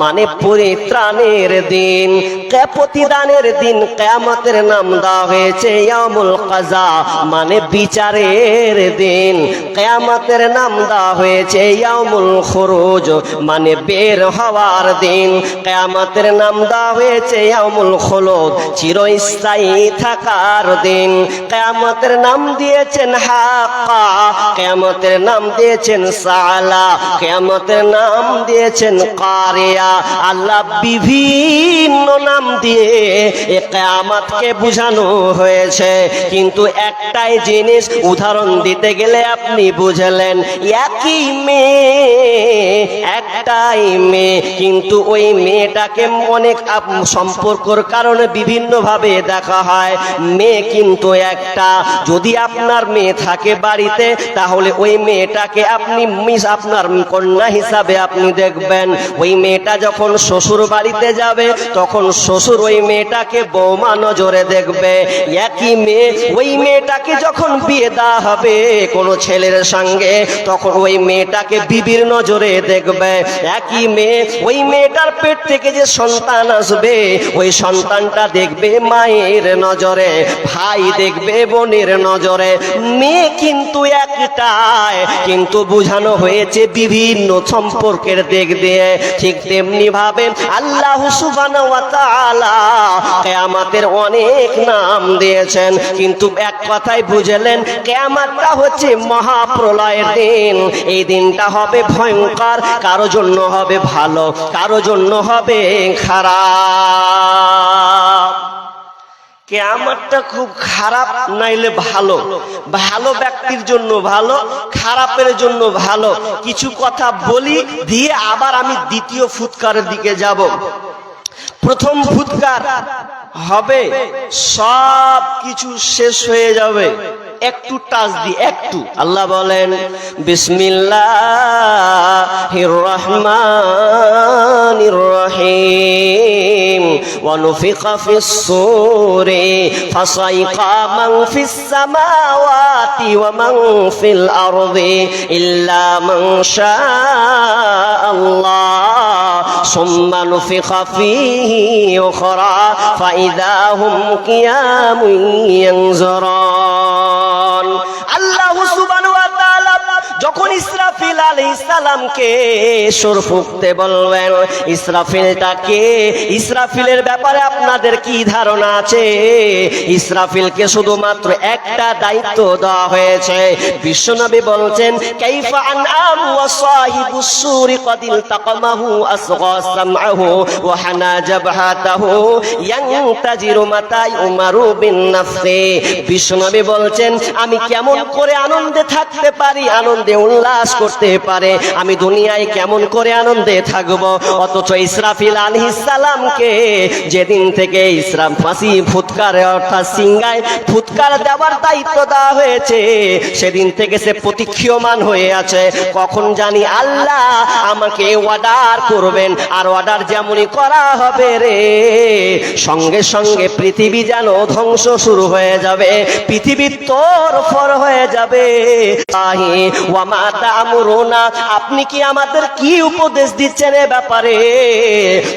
মানে পরিত্রাণের দিন। কে প্রতিদানের দিন কেয়ামতের নাম দেওয়া হয়েছে ইয়ামুল কাজা মানে বিচারের দিন। কেয়ামতের নাম দেওয়া হয়েছে ইয়ামুল খরুজ মানে বের হওয়ার দিন। কেয়ামতের নাম দেওয়া হয়েছে ইয়ামুল খোলদ, চিরস্থায়ী থাকার দিন। কেয়ামতের নাম দিয়েছেন হাক্কা, কেয়ামতের নাম দিয়েছেন সালা, কেয়ামতের নাম দিয়েছেন কারিয়া আল্লাহ বিভিন্ন নাম দিয়ে এ কেয়ামতকে বুঝানো হয়েছে। কিন্তু একটাই জিনিস উদাহরণ দিতে গেলে আপনি বুঝলেন, একই মেয়ে, একটাই মেয়ে। কিন্তু ওই মেয়েটাকে অনেক সম্পর্কর কারণে বিভিন্নভাবে দেখা হয়। মেয়ে কিন্তু একটা। যদি আপনার মেয়ে থাকে বাড়িতে, তাহলে ওই মেয়েটাকে আপনি মিস আপনার কন্যা হিসাবে আপনি দেখবেন। ওই মেয়েটা যখন শ্বশুর বাড়িতে যাবে, তখন শ্বশুর ওই মেয়েটাকে বৌমা নজরে দেখবে। একই মেয়ে ওই মেয়েটাকে যখন বিয়ে দেওয়া হবে কোনো ছেলের সঙ্গে, তখন ওই মেয়েটাকে বিবির নজরে দেখবে। একই মেয়ে ওই মেয়েটার পেট থেকে যে সন্তান আসবে, ওই সন্তানটা দেখবে মায়ের নজরে, ভাই দেখবে বোনের নজরে। মেয়ে কিন্তু একটাই, কিন্তু বোঝানো হয়েছে বিভিন্ন সম্পর্কের দিক দিয়ে। ঠিক তেমনি ভাবে আল্লাহ কিয়ামতের অনেক নাম দিয়েছেন। কিন্তু এক কথায় বুঝলেন, কেয়ামাতটা হচ্ছে মহাপ্রলয়ের দিন। এই দিনটা হবে ভয়ঙ্কর, কারও জন্য হবে ভালো, কারও জন্য হবে খারাপ। কেয়ামতটা খুব খারাপ নাইলে ভালো। ভালো ব্যক্তির জন্য ভালো, খারাপের জন্য ভালো। কিছু কথা বলি, দিয়ে আবার আমি দ্বিতীয় ফুৎকারের দিকে যাব। প্রথম ফুৎকার হবে সব কিছু শেষ হয়ে যাবে। একটু টাচ দি একটু আল্লাহ বলেন বিসমিল্লাহির রহমানির রহিম ونفخ في الصور فصيق من في السماوات ومن في الأرض إلا من شاء الله ثم نفخ فيه أخرى فإذا هم قيام ينظرون আল্লাহ সুবহান ওয়া তাআলা যখন সালামকে সুর ফুঁকতে বলবেন, ইসরাফিলটাকে, ইসরাফিলের ব্যাপারে আপনাদের কি ধারণা আছে? ইসরাফিলকে শুধুমাত্র একটা দায়িত্ব দেওয়া হয়েছে। বিশ্বনবী বলছেন, কাইফা ওয়া কদিল তাকমাহু আসগা সামআহু ওয়া হানা জাবহাতাহু ইয়ানতাজিরু মাতাই উমারু বিন বিশ্বনবী বলছেন, আমি কেমন করে আনন্দে থাকতে পারি, আনন্দে উল্লাস করতে পারে, আমি দুনিয়ায় কেমন করে আনন্দে থাকব? অথচ ইসরাফিল সালামকে যেদিন থেকে ইসরাম ফাঁসি, ফুৎকারে, অর্থাৎ সিংগায় ফুৎকার দেওয়ার দায়িত্ব দেওয়া হয়েছে, সেদিন থেকে সে প্রতীক্ষীয়মান হয়ে আছে। কখন জানি আল্লাহ আমাকে অর্ডার করবেন, আর অর্ডার যেমনই করা হবে রে, সঙ্গে সঙ্গে পৃথিবী যেন ধ্বংস শুরু হয়ে যাবে, পৃথিবী তোর ফর হয়ে যাবে। তা'মুরুনা আপনি কি আমাদের কি উপদেশ দিচ্ছেন এ ব্যাপারে?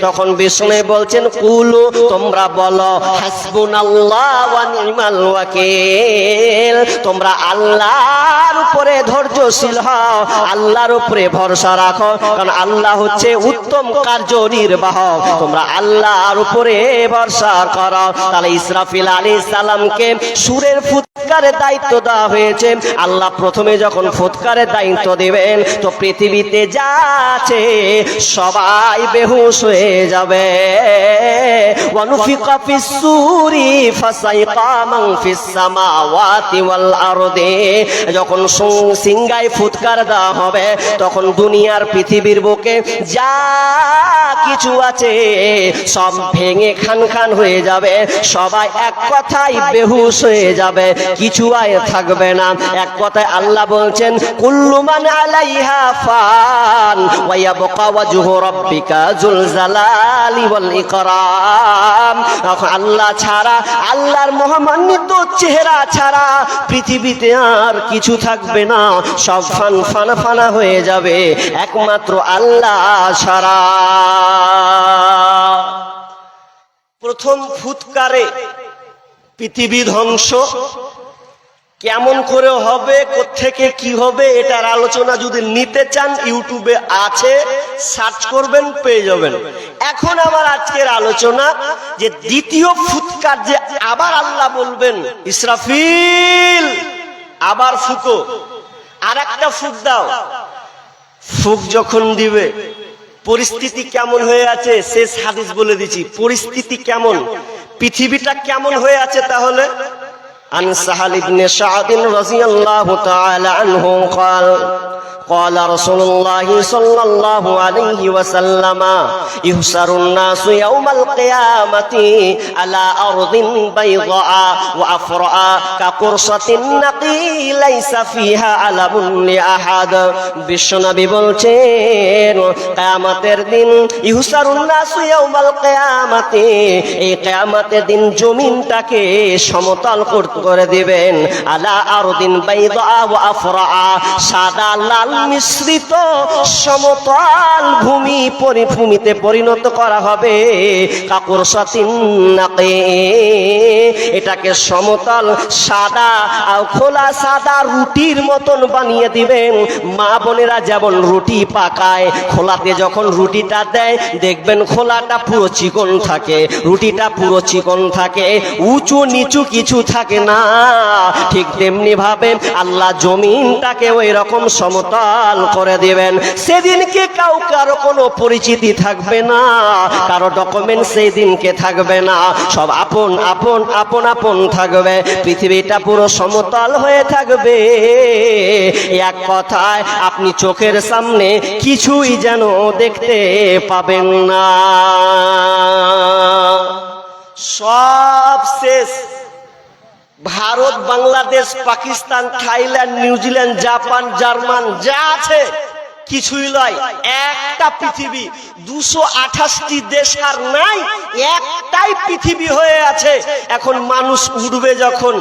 তখন বিষ্ণু বলছেন, কুলু, তোমরা বলো, হাসবুনাল্লাহ ওয়া নি'মাল ওয়াকিল। তোমরা আল্লাহর উপরে ধৈর্যশীল হও, আল্লাহর উপরে ভরসা রাখো, কারণ আল্লাহ হচ্ছে উত্তম কার্য নির্বাহক তোমরা আল্লাহর উপরে ভরসা করো। তাহলে ইসরাফিল আলাইহিস সালামকে সুরের ফুৎকারের দায়িত্ব দেওয়া হয়েছে। আল্লাহ প্রথমে যখন ফুৎকারের দায়িত্ব দিবেন তো পৃথিবীতে যা সবাই বেহুশ হয়ে যাবে। সামাওয়াতি ওয়াল আরদি। যখন ফুৎকার দেওয়া হবে, তখন দুনিয়ার পৃথিবীর বুকে যা কিছু আছে সব ভেঙে খান খান হয়ে যাবে। সবাই এক কথাই বেহুশ হয়ে যাবে, কিছু আয় থাকবে না। এক কথায় আল্লাহ বলছেন, কুল্লু মান আলাই আল্লাহ ছাড়া, আল্লাহর মহামান্বিত চেহারা ছাড়া পৃথিবীতে আর কিছু থাকবে না। সব ফান ফানা ফানা হয়ে যাবে। একমাত্র আল্লাহ ছাড়া। প্রথম ফুৎকারে পৃথিবী ধ্বংস কেমন করে হবে থেকে কি হবে, এটার আলোচনা যদি নিতে চান, ইউটিউবে আছে, সার্চ করবেন, পেয়ে যাবেন। এখন আমার আজকের আলোচনা, যে দ্বিতীয় ফুৎকার যে আবার আল্লাহ বলবেন, ইসরাফিল, আবার ফুকো। আর একটা ফুক দাও। ফুক যখন দিবে, পরিস্থিতি কেমন হয়ে আছে, শেষ হাদিস বলে দিচ্ছি, পরিস্থিতি কেমন? পৃথিবীটা কেমন হয়ে আছে তাহলে? عن سهل بن سعد رضي الله تعالى عنه قال قال رسول الله صلى الله عليه وسلم يحشر الناس يوم القيامة على أرض بيضاء وأفرأ كقرصة النقي ليس فيها علم لأحد বিশ্বনবী বলছেন কিয়ামতের দিন ইহুসারুন নাসু ইয়াউমাল কিয়ামাতে এই কিয়ামতের দিন জমিনটাকে সমতল কর- করে দিবেন আলা আরদিন বাইদা ওয়া আফরা সাদা লাল মিশ্রিত সমতল ভূমি পরিভূমিতে পরিণত করা হবে। কাকুর সতিন নাকে। এটাকে সমতল, সাদা খোলা সাদা রুটির মতন বানিয়ে দিবেন। মা বোনেরা যেমন রুটি পাকায়, খোলাতে যখন রুটিটা দেয়, দেখবেন খোলাটা পুরো চিকন থাকে, রুটিটা পুরো চিকন থাকে, উঁচু নিচু কিছু থাকে না। ঠিক তেমনি ভাবে আল্লাহ জমিনটাকে ওই রকম সমতল করে দিবেন। সেদিনকে কাউ কারও কোনো পরিচিতি থাকবে না, কারও ডকুমেন্ট সেই দিনকে থাকবে না। সব আপন আপন আপন আপন থাকবে, পৃথিবীটা পুরো সমতল হয়ে থাকবে। এক কথায়, আপনি চোখের সামনে কিছুই যেন দেখতে পাবেন না। সব শেষ। Bharat, Bangladesh, Pakistan, Thailand, New Zealand, Japan, German, যা আছে কিছুই নয়, একটা পৃথিবী। দুশো আঠাশটি দেশ আর নাই, একটাই পৃথিবী হয়ে আছে। এখন মানুষ উঠবে যখন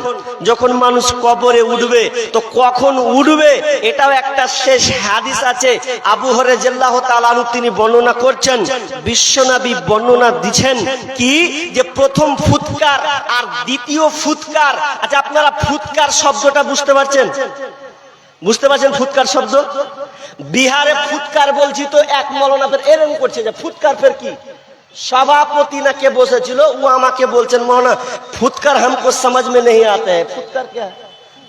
যখন মানুষ কবরে উঠবে তো কখন উঠবে এটাও একটা শেষ হাদিস আছে। আবু হরে জেল্লাহ তালানু তিনি বর্ণনা করছেন বিশ্বনাবী বর্ণনা দিচ্ছেন কি? যে প্রথম ফুৎকার আর দ্বিতীয় ফুৎকার। আচ্ছা আপনারা ফুৎকার শব্দটা বুঝতে পারছেন? বুঝতে পারছেন ফুৎকার শব্দ? বিহারে ফুৎকার বলছি তো এক মলনাথের এরম করছে যে ফুৎকার ফের কি? সভাপতি না কে বসেছিল, ও আমাকে বলছেন মহানা ফুৎকার হামকো সমাজ মে নেই আতে ফুৎকার কে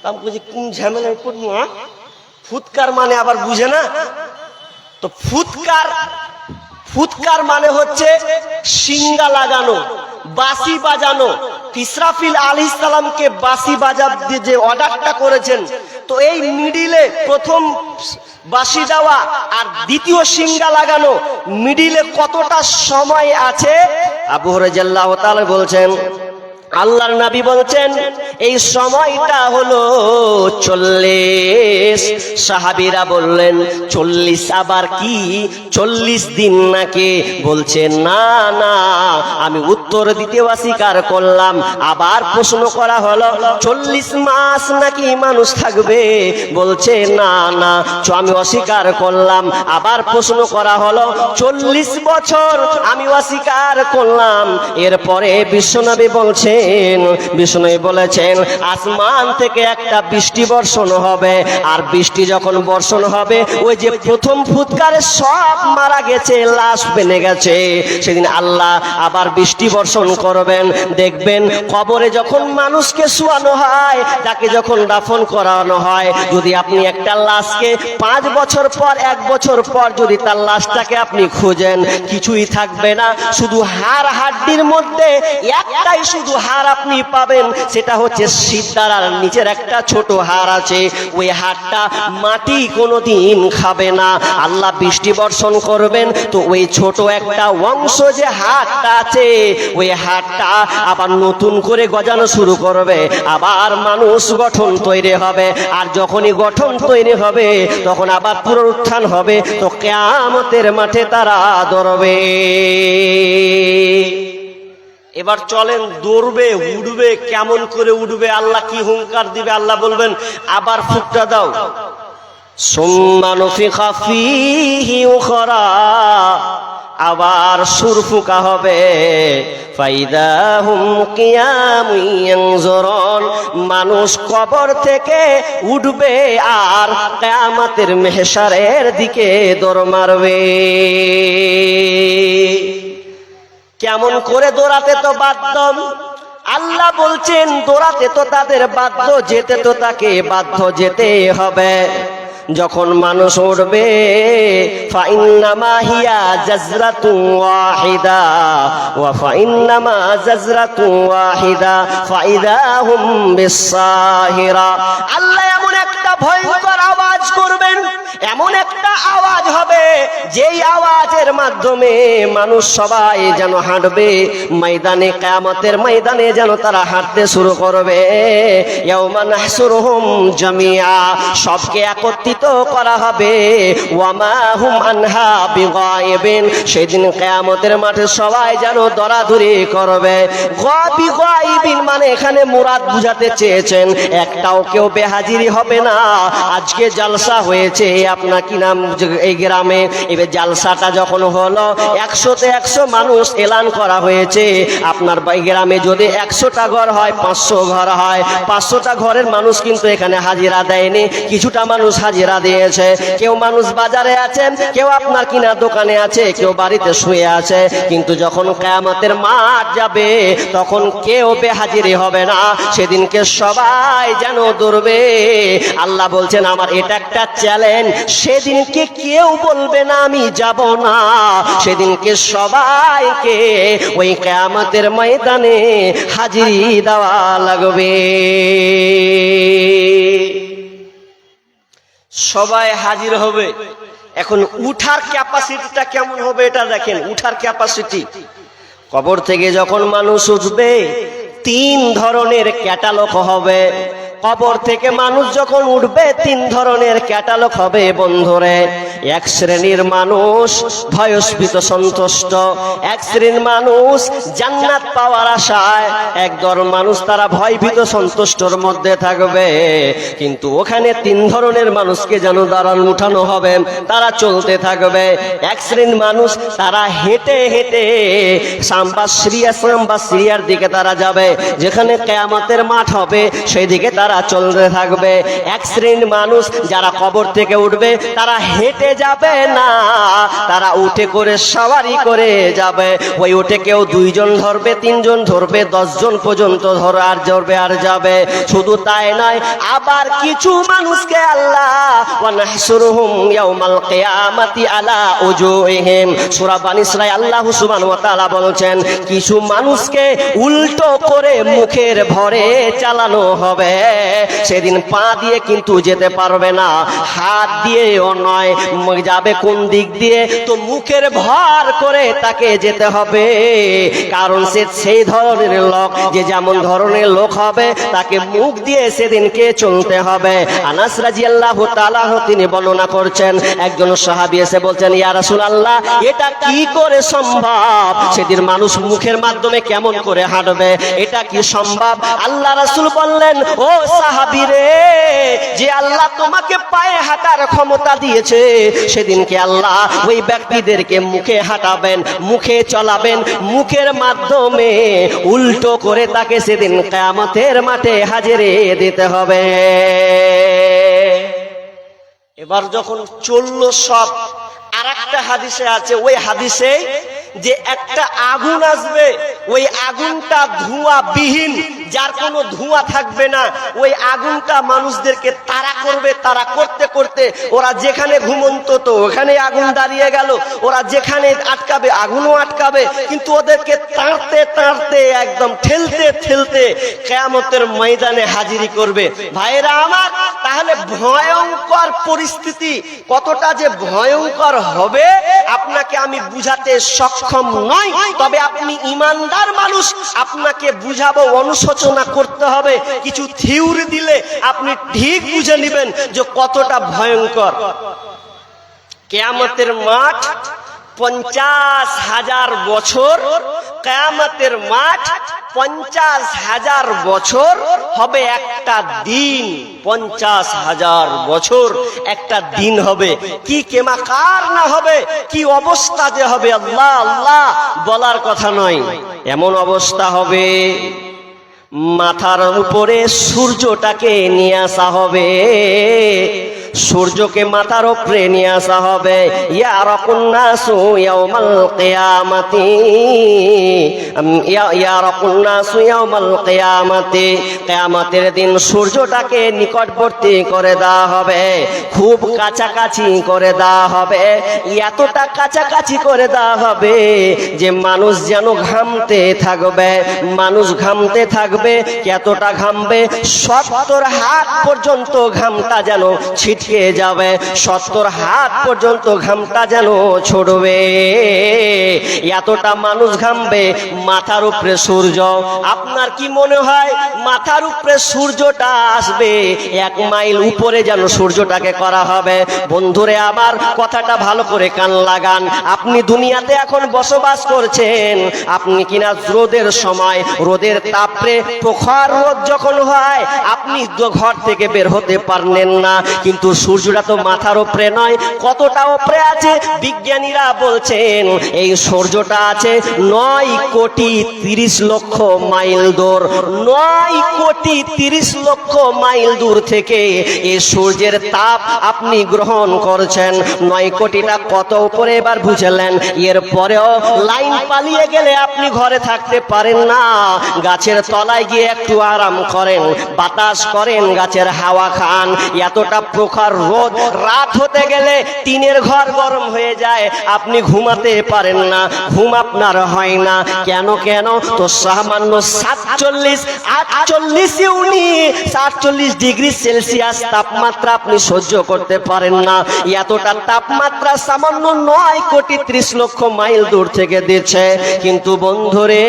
আমি কোন ফুৎকার মানে আবার বুঝে না? তো ফুৎকার ফুৎকার মানে হচ্ছে সিঙ্গা লাগানো বাসি বাজানো। ইসরাফিল আলী সালামকে বাসি বাজার যে অর্ডারটা করেছেন, তো এই মিডিলে প্রথম বাসি দেওয়া আর দ্বিতীয় সিঙ্গা লাগানো, মিডিলে কতটা সময় আছে? আবু তাআলা বলছেন আল্লাহর নবী বলছেন, এই সময়টা হলো চল্লিশ। সাহাবিরা বললেন, চল্লিশ আবার কি? চল্লিশ দিন নাকি? বলছে, না না, আমি উত্তর দিতে অস্বীকার করলাম। আবার প্রশ্ন করা হলো, চল্লিশ মাস নাকি মানুষ থাকবে? বলছে, না না আমি অস্বীকার করলাম। আবার প্রশ্ন করা হলো, চল্লিশ বছর আমি অস্বীকার করলাম। এরপরে বিশ্বনবী বলছেন, বিষ্ণুই বলেছেন, আসমান থেকে একটা বৃষ্টি বর্ষণ হবে। আর বৃষ্টি যখন বর্ষণ হবে, ওই যে প্রথম ফুৎকারে সব মারা গেছে, লাশ বেনে গেছে। সেদিন আল্লাহ আবার বৃষ্টি বর্ষণ করবেন। দেখবেন কবরে যখন মানুষকে শুয়ানো হয়, তাকে যখন দাফন করানো হয়, যদি আপনি একটা লাশকে পাঁচ বছর পর, এক বছর পর যদি তার লাশটাকে আপনি খুঁজেন, কিছুই থাকবে না। শুধু হাড় হাড্ডির মধ্যে একটাই শুধু হাড় আপনি পাবেন। সেটা হচ্ছে সিদ্ধারার নিচের একটা ছোট হার আছে। ওই হারটা মাটি কোনোদিন খাবে না। আল্লাহ বৃষ্টি বর্ষণ করবেন, তো ওই ছোট একটা অংশ যে হাড়টা আছে, ওই হাড়টা আবার নতুন করে গজানো শুরু করবে। আবার মানুষ গঠন তৈরি হবে। আর যখনই গঠন তৈরি হবে, তখন আবার পুনরুত্থান হবে। তো কেয়ামতের মাঠে তারা ধরবে। এবার চলেন, দৌড়বে উঠবে কেমন করে উঠবে আল্লাহ কি হুঙ্কার দিবে, আল্লাহ বলবেন, আবার ফুকটা দাও। আবার সুর ফুকা হবে। মানুষ কবর থেকে উঠবে আর কিয়ামতের মেহসারের দিকে দর মারবে। কেমন করে দৌড়াতে তো বাধ্য? আল্লাহ বলছেন, দৌড়াতে তো তাদের বাধ্য, যেতে তো তাকে বাধ্য যেতে হবে। যখন মানুষ উঠবে আল্লাহ ভয়ঙ্কর আওয়াজ করবেন। এমন একটা আওয়াজ হবে, যেই আওয়াজের মাধ্যমে মানুষ সবাই যেন হাঁটবে। ময়দানে, কায়ামতের ময়দানে যেন তারা হাঁটতে শুরু করবে। সবকে একত্রিত করা হবে। আনহা সেদিন কিয়ামতের মাঠে সবাই যেন দরাদরি করবে। মানে এখানে মুরাদ বুঝাতে চেয়েছেন, একটাও কেউ বেহাজিরি হবে না। আজকে জালসা হয়েছে, আপনার কি নাম এই গ্রামে? এবার জালসাটা যখন হলো, একশোতে একশো মানুষ এলান করা হয়েছে। আপনার গ্রামে যদি একশোটা ঘর হয়, পাঁচশো ঘর হয়, পাঁচশোটা ঘরের মানুষ কিন্তু এখানে হাজিরা দেয়নি। কিছুটা মানুষ হাজিরা দিয়েছে। কেউ মানুষ বাজারে আছেন কেউ আপনার কিনা দোকানে আছে, কেউ বাড়িতে শুয়ে আছে। কিন্তু যখন কেয়ামতের মাঠ যাবে, তখন কেউ বেহাজিরি হবে না। সেদিনকে সবাই যেন দৌড়বে। আল্লাহ বলছেন, আমার এটা একটা চ্যালেঞ্জ সেদিনকে কেউ বলবে না আমি যাব না। সেদিনকে সবাইকে ওই কেয়ামতের ময়দানে হাজিরি দেওয়া লাগবে। সবাই হাজির হবে। এখন উঠার ক্যাপাসিটিটা কেমন হবে এটা দেখেন, উঠার ক্যাপাসিটি কবর থেকে যখন মানুষ উঠবে, তিন ধরনের ক্যাটালগ হবে। কবর থেকে মানুষ যখন উঠবে, তিন ধরনের ক্যাটালগ হবে বন্ধুরে। এক শ্রেণির মানুষ ভয়স্ফীত সন্তুষ্ট, এক শ্রেণির মানুষ জান্নাত পাওয়ার আশায়, এক দল মানুষ তারা ভয়ভীত সন্তুষ্টর মধ্যে থাকবে। কিন্তু ওখানে তিন ধরনের মানুষকে যেন দাঁড়ান উঠানো হবে, তারা চলতে থাকবে। এক শ্রেণির মানুষ তারা হেঁটে হেঁটে সাম্বা সিরিয়া সাম্বা সিরিয়ার দিকে তারা যাবে। যেখানে কেয়ামতের মাঠ হবে সেই দিকে তারা চলতে থাকবে। এক শ্রেণির মানুষ যারা কবর থেকে উঠবে, তারা হেঁটে যাবে না। তারা উঠে করে সওয়ারি করে যাবে। ওই উঠে কেউ দুইজন ধরবে, তিনজন ধরবে, দশজন পর্যন্ত ধর আর ধরবে, আর যাবে। শুধু তাই নয়, আবার কিছু মানুষকে আল্লাহ বলছেন, কিছু মানুষকে উল্টো করে মুখের ভরে চালানো হবে। সেদিন পা দিয়ে কিন্তু যেতে পারবে না। হাত দিয়েও নয় যাবে কোন দিক দিয়ে? তো মুখের ভর করে তাকে যেতে হবে। কারণ সে সেই ধরনের লোক, যে যেমন ধরনের লোক হবে, তাকে মুখ দিয়ে সেদিনকে চলতে হবে। আনাস রাজিয়াল্লাহু তাআলা তিনি বর্ণনা করছেন, একজন সাহাবি এসে বলছেন, ইয়া রাসূলুল্লাহ, এটা কি করে সম্ভব? সেদিন মানুষ মুখের মাধ্যমে কেমন করে হাঁটবে? এটা কি সম্ভব? আল্লাহ রাসুল বললেন, ও সাহাবী রে যে আল্লাহ তোমাকে পায়ে হাঁটার ক্ষমতা দিয়েছে, সেদিনকে আল্লাহ ওই ব্যক্তিদেরকে মুখে হাঁটাবেন, মুখে চলাবেন, মুখের মাধ্যমে উল্টো করে তাকে সেদিন কেয়ামতের মাঠে হাজিরে দিতে হবে। এবার যখন চলল সব আর একটা হাদিসে আছে, ওই হাদিসে যে একটা আগুন আসবে, ওই আগুনটা ধোঁয়া বিহীন যার কোনো ধোঁয়া থাকবে না। ওই আগুনটা মানুষদেরকে তারা করবে তারা করতে করতে ওরা যেখানে ঘুমন্ত তো ওখানে আগুন দাঁড়িয়ে গেল। ওরা যেখানে আটকাবে, আগুনও আটকাবে। কিন্তু ওদেরকে তাড়তে তাড়তে, একদম ঠেলতে ঠেলতে কেয়ামতের ময়দানে হাজিরি করবে। ভাইরা আমার, তাহলে ভয়ঙ্কর পরিস্থিতি কতটা যে ভয়ঙ্কর হবে, আপনাকে আমি বুঝাতে সক্ষম নয়, তবে আপনি ইমানদার মানুষ, আপনাকে বুঝাবো, অনুশোচনা করতে হবে। কিছু থিউরি দিলে আপনি ঠিক বুঝে নেবেন যে কতটা ভয়ঙ্কর। কেয়ামতের মাঠ পঞ্চাশ হাজার বছর, কেয়ামতের মাঠ পঞ্চাশ হাজার বছর হবে একটা দিন। পঞ্চাশ হাজার বছর একটা দিন হবে। কি কেমাকার না হবে? কি অবস্থা যে হবে? আল্লাহ আল্লাহ, বলার কথা নয়। এমন অবস্থা হবে, মাথার উপরে সূর্যটাকে নিয়ে আসা হবে। সূর্যকে মাথার উপরে নিয়ে আসা হবে। ইয়ারকুন্নাসু ইয়াউমাল কিয়ামাতি। ইয়ারকুন্নাসু ইয়াউমাল দিন সূর্যটাকে নিকটবর্তী করে দেওয়া হবে। খুব কাছাকাছি করে দেওয়া হবে। এতটা কাছাকাছি করে দেওয়া হবে যে মানুষ যেন ঘামতে থাকবে। মানুষ ঘামতে থাকবে এতটা ঘামবে? সত্তর হাত পর্যন্ত ঘামটা যেন ছিটকে যাবে। সত্তর হাত পর্যন্ত ঘামটা যেন ছড়বে। এতটা মানুষ ঘামবে, মাথার উপরে সূর্য। আপনার কি মনে হয়, মাথার উপরে সূর্যটা আসবে? এক মাইল উপরে যেন সূর্যটাকে করা হবে। বন্ধুরে, আমার কথাটা ভালো করে কান লাগান। আপনি দুনিয়াতে এখন বসবাস করছেন। আপনি কিনা রোদের সময়, রোদের তাপরে প্রখর রোদ যখন হয়, আপনি ঘর থেকে বের হতে পারলেন না। কিন্তু সূর্যটা তো মাথার ওপরে নয় কতটা ওপরে আছে? বিজ্ঞানীরা বলছেন, এই সূর্যটা আছে নয় কোটি তিরিশ লক্ষ মাইল দূর। নয় কোটি তিরিশ লক্ষ মাইল দূর থেকে এই সূর্যের তাপ আপনি গ্রহণ করছেন। নয় কোটিটা কত উপরে এবার বুঝলেন? এর পরেও লাইন পালিয়ে গেলে আপনি ঘরে থাকতে পারেন না। গাছের তলায় গিয়ে একটু আরাম করেন, বাতাস করেন, গাছের হাওয়া খান। এতটা প্রখর রোদ। রাত হতে গেলে টিনের ঘর গরম হয়ে যায়। আপনি ঘুমাতে পারেন না। ঘুম আপনার হয় না। কেন কেন? তো সামান্য সাতচল্লিশ, আটচল্লিশ ইউনি, সাতচল্লিশ ডিগ্রি সেলসিয়াস তাপমাত্রা আপনি সহ্য করতে পারেন না। এতটা তাপমাত্রা সামান্য নয় কোটি ত্রিশ লক্ষ মাইল দূর থেকে দিচ্ছে। কিন্তু বন্ধুরে,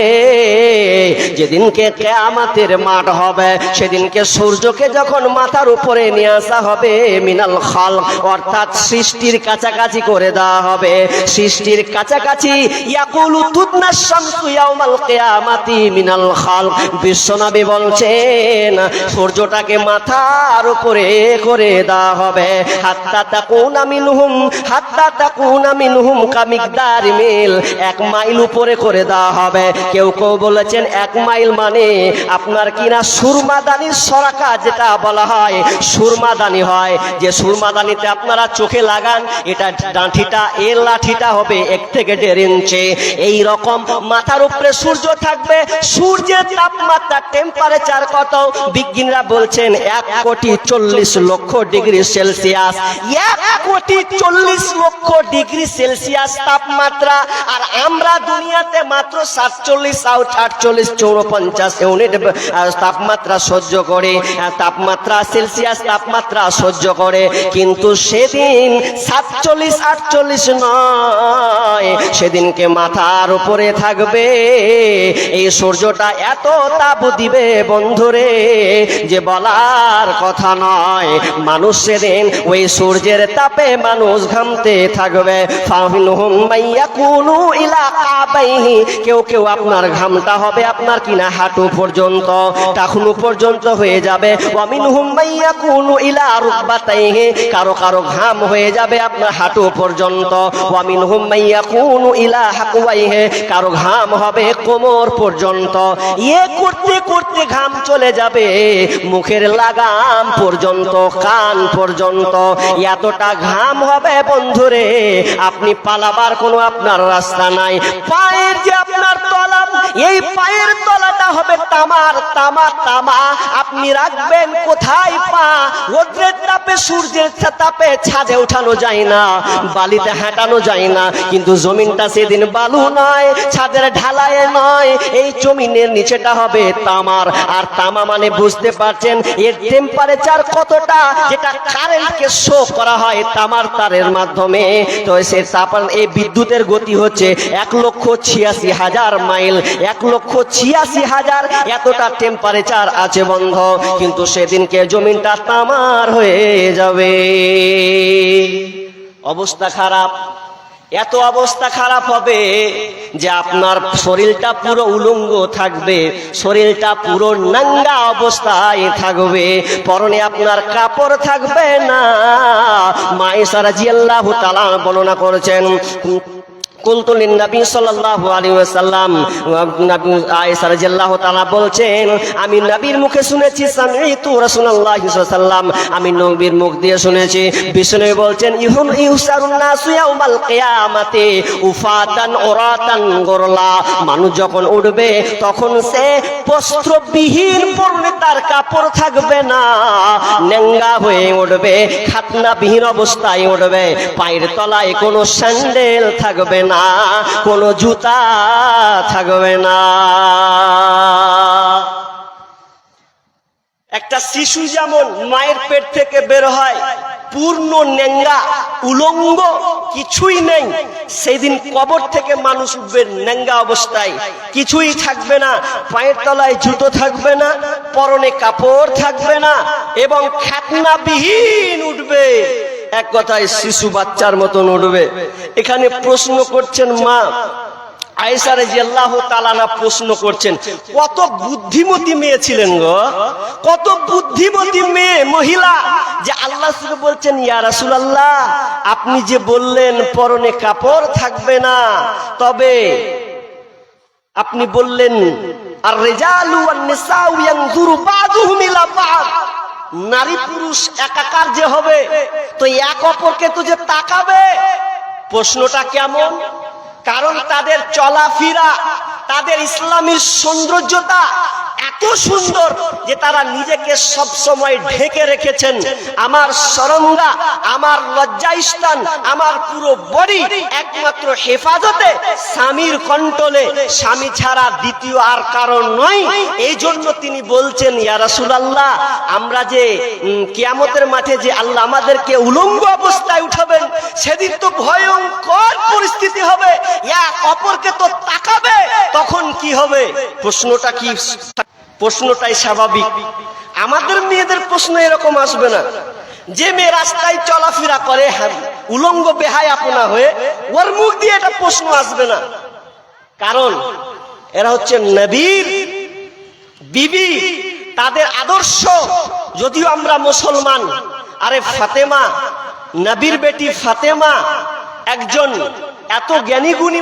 যেদিনকে কেয়ামাতের মাঠ হবে, সেদিনকে সূর্যকে যখন মাথার উপরে নিয়ে আসা হবে মিনাল খাল অর্থাৎ সৃষ্টির কাছাকাছি করে দেওয়া হবে। সৃষ্টির কাছাকাছি ইয়াকুলু তুদনা শামসু ইয়াউমাল কিয়ামাতি মিনাল খাল বিশ্বনবী বলছেন, সূর্যটাকে মাথার উপরে করে দেওয়া হবে। হাত্তা তাকুনা মিনহুম, হাত্তা তাকুনা মিনহুম কামিকদার মিল। এক মাইল উপরে করে দেওয়া হবে। কেউ কেউ বলেছেন, এক মাইল মানে আপনার কিনা সুরমাদানির সরাকা, যেটা বলা হয় সুরমাদানি হয়। যে সুরমাদানিতে আপনারা চোখে লাগান, এটা ডাঁঠিটা, এর লাঠিটা হবে এক থেকে দেড় ইঞ্চি। এই রকম মাথার উপরে সূর্য থাকবে, সূর্যের তাপমাত্রা টেম্পারেচার কত? বিজ্ঞানীরা বলছেন এক কোটি চল্লিশ লক্ষ ডিগ্রি সেলসিয়াস। এক কোটি চল্লিশ লক্ষ ডিগ্রি সেলসিয়াস তাপমাত্রা, আর আমরা দুনিয়াতে মাত্র সাতচল্লিশ আউট আটচল্লিশ চৌপঞ্চাশ ইউনিট তাপমাত্রা সহ্য করে। তাপমাত্রা সেলসিয়াস তাপমাত্রা সহ্য করে, কিন্তু সেদিন সাতচল্লিশ, আটচল্লিশ নয়, সেদিনকে মাথার উপরে থাকবে। এই সূর্যটা এত তাপ দিবে বন্ধুরে, যে বলার কথা নয়। মানুষ সেদিন ওই সূর্যের তাপে মানুষ ঘামতে থাকবে। কেউ কেউ আপনার ঘামটা হবে আপনার কিনা হাঁটু পর্যন্ত, টাকুনু পর্যন্ত হয়ে যাবে। অমিন হুম্বাইয়া মাইয়াকুনু ইলা রুকবাতাইহি কারও কারও ঘাম হয়ে যাবে আপনার হাঁটু পর্যন্ত। ওয়ামিনহুম মাইয়াকুনু ইলা হাকওয়াইহি কারও ঘাম হবে কোমর পর্যন্ত। ইয়ে করতে করতে ঘাম চলে যাবে, মুখের লাগাম পর্যন্ত, কান পর্যন্ত। এতটা ঘাম হবে বন্ধুরে, আপনি পালাবার কোনো আপনার রাস্তা নাই। পায়ের যে আপনার তলাম এই পায়ের তলাটা হবে তামার তামা তামা। আপনি রাখবেন কোথায় পা? রোদ্রের তাপে, সূর্যের তাপে ছাদে উঠানো যায় না, বালিতে হাঁটানো যায় না। কিন্তু জমিনটা সেদিন বালু নয়, ছাদের ঢালায় নয়। এই জমিনের নিচেটা হবে তামার। আর তামা মানে বুঝতে পারছেন, এর টেম্পারেচার কতটা? যেটা কারেন্টকে শো করা হয় তামার তারের মাধ্যমে। তো সে তারপর এই বিদ্যুতের গতি হচ্ছে এক লক্ষ ছিয়াশি হাজার মাইল। এক লক্ষ ছিয়াশি হাজার এতটা টেম্পারেচার আছে বন্ধ। কিন্তু সেদিনকে জমিনটা তামার হয়ে যাবে। অবস্থা খারাপ। এত অবস্থা খারাপ হবে যে আপনার শরীরটা পুরো উলঙ্গ থাকবে, শরীরটা পুরো নাঙ্গা অবস্থায় থাকবে। পরনে আপনার কাপড় থাকবে না। মায়েসারা জিয়াল্লাহ তালা বর্ণনা করেছেন কুলতু লিন্নবী সাল্লাল্লাহু আলাইহি ওয়াসাল্লাম। আয়েশা রাদিয়াল্লাহু তাআলা বলছেন, আমি নবীর মুখে শুনেছি, সামিতু রাসূলুল্লাহ সাল্লাম আমি নবীর মুখ দিয়ে শুনেছি। বিষ্ণু বলছেন ইহুন ইহসারুন নাসু ইয়াউমাল কিয়ামাতে উফাতান ওরাতান গোরলা। মানুষ যখন উঠবে, তখন সে বস্ত্রবিহীন পরনে তার কাপড় থাকবে না। নেঙ্গা হয়ে উঠবে, খাতনাবিহীন অবস্থায় উঠবে। পায়ের তলায় কোনো স্যান্ডেল থাকবে না। কোনো জুতা থাকবে না। একটা শিশু যেমন মায়ের পেট থেকে বের হয়, পূর্ণ নেঙ্গা উলঙ্গ, কিছুই নেই সেই দিন কবর থেকে মানুষ উঠবে নেঙ্গা অবস্থায়। কিছুই থাকবে না, পায়ের তলায় জুতো থাকবে না, পরনে কাপড় থাকবে না, এবং খাতনাবিহীন উঠবে। এক কথায় শিশু বাচ্চার মতন উঠবে। এখানে প্রশ্ন করছেন মা আয়েশারে যে আল্লাহ তালানা প্রশ্ন করছেন, কত বুদ্ধিমতী মেয়ে ছিলেন গো, কত বুদ্ধিমতী মেয়ে, মহিলা, যে আল্লাহ বলছেন, ইয়া রাসূলুল্লাহ, আপনি যে বললেন, পরনে কাপড় থাকবে না, তবে আপনি বললেন, আর রেজালু ওয়ান নিসাউ ইয়ানজুরু বাযুহুম ইলা বা'দ। নারী পুরুষ একাকার যে হবে তো এক অপরকে তো যে তাকাবে প্রশ্নটা কেমন? কারণ তাদের চলাফেরা, তাদের ইসলামীর সৌন্দর্যতা এত সুন্দর যে তারা নিজেকে সব সময় ঢেকে রেখেছেন। আমার সরঙ্গা আমার লজ্জাস্থান আমার পুরো বডি একমাত্র হেফাজতে স্বামীর কন্ট্রোলে স্বামী ছাড়া দ্বিতীয় আর কারণ নয়। এই জন্য তিনি বলছেন, ইয়া রাসূলুল্লাহ, আমরা যে কিয়ামতের মাঠে যে আল্লাহ আমাদেরকে উলঙ্গ অবস্থায় উঠাবেন, সেদিন তো ভয়ঙ্কর পরিস্থিতি হবে। এক অপরকে তো তাকাবে তখন কি হবে? প্রশ্নটা কি? প্রশ্নটাই স্বাভাবিক। আমাদের মেয়েদের প্রশ্ন এরকম আসবে না। যে মেয়ে রাস্তায় চলাফেরা করে হ্যাঁ, উলঙ্গ বেহায় আপনা হয়ে ওর মুখ দিয়ে এটা প্রশ্ন আসবে না। কারণ এরা হচ্ছে নবীর বিবি তাদের আদর্শ। যদিও আমরা মুসলমান আরে ফাতেমা নবীর বেটি ফাতেমা একজন এত জ্ঞানী গুণী